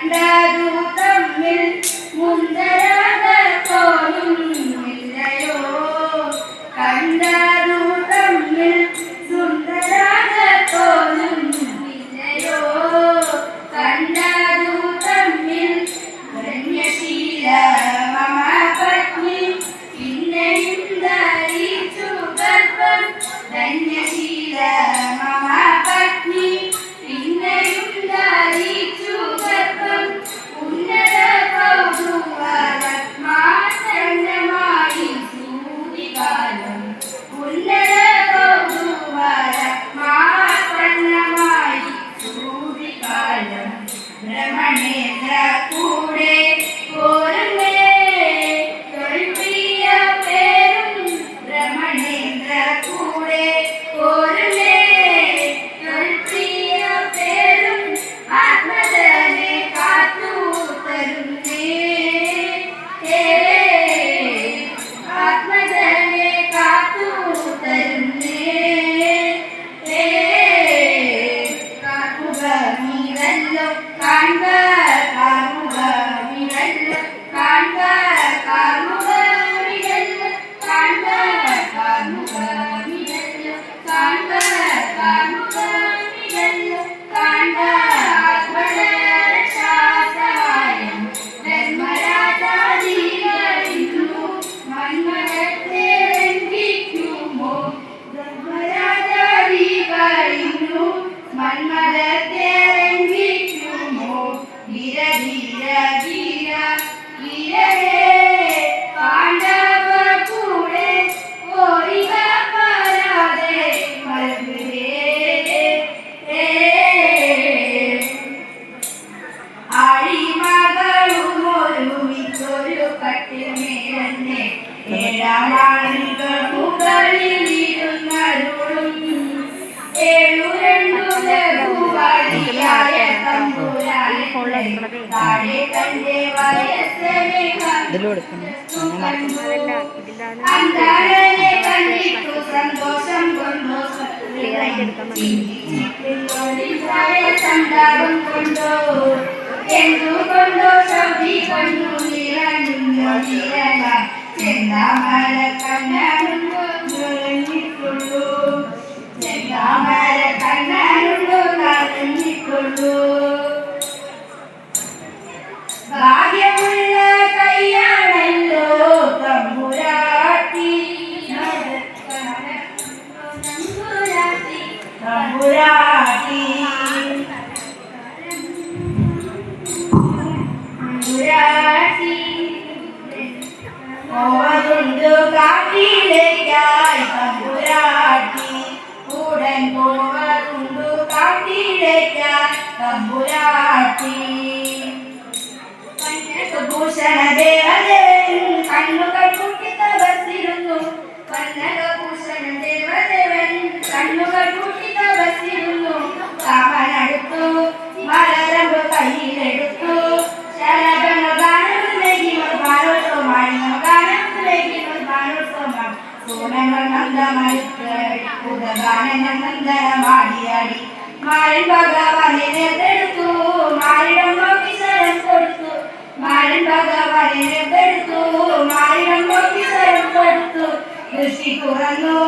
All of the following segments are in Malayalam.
கண்டது உள்ளடா gira, gira, gira. ഇതിൽ കൊടുക്കണം ക്ലിയർ ആയിട്ട് എടുക്കാൻ പറ്റും. ചെന്താമല കണ്ണാകുമ്പോൾ ഭൂഷണ ദേവദേവൻ കണ്ണുകൾ കൂട്ടി തപസ്സിരുന്നു വന്നകഭൂഷണ ദേവദേവൻ കണ്ണുകൾ കൂട്ടി തപസ്സിരുന്നു കാമനടുത്തു മലരമ്പ് കയ്യിലെടുത്തു ശലഭങ്ങൾ ഗാനങ്ങൾ നൽകിനോർ ബാലോത്സവമാണ് ഗാനങ്ങൾ നൽകിനോർ ബാലോത്സവമാണ് സൂനങ്ങൾ നന്ദമായി ഉദഗാനങ്ങൾ നന്ദനമാടിയാടി മാരൻ ഭഗവാനെ എടുത്തു മാരിടം നോക്കി സ്വരം കൊടുത്തു. മാരൻ ഭഗവാനെ എടുത്തു മാരിടം നോക്കി സ്വരം കൊടുത്തു. ദൃഷ്ടി തുറന്നു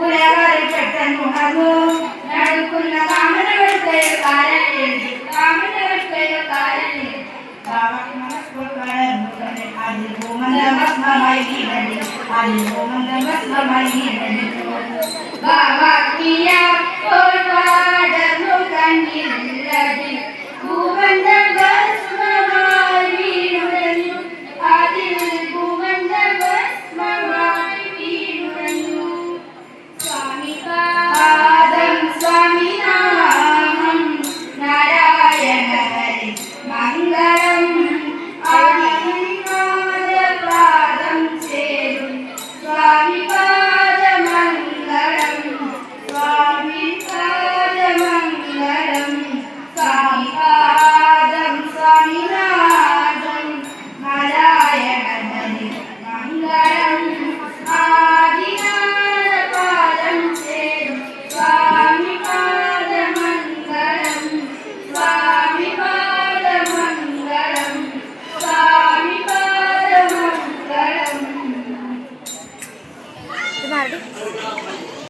ഉലകളിൽ പെട്ടെന്നുണർന്നു നടക്കുന്ന കാമനകൾക്ക് കാലം എഴുതി കാമനകൾക്ക് കാലം എഴുതി. അതിൽ ഭൂമന്ദഭസ്മമായി വീണടി അതിൽ ഭൂമന്ദഭസ്മമായി വീണടി ബാബാക്കിയ ഒരുപാടന്നു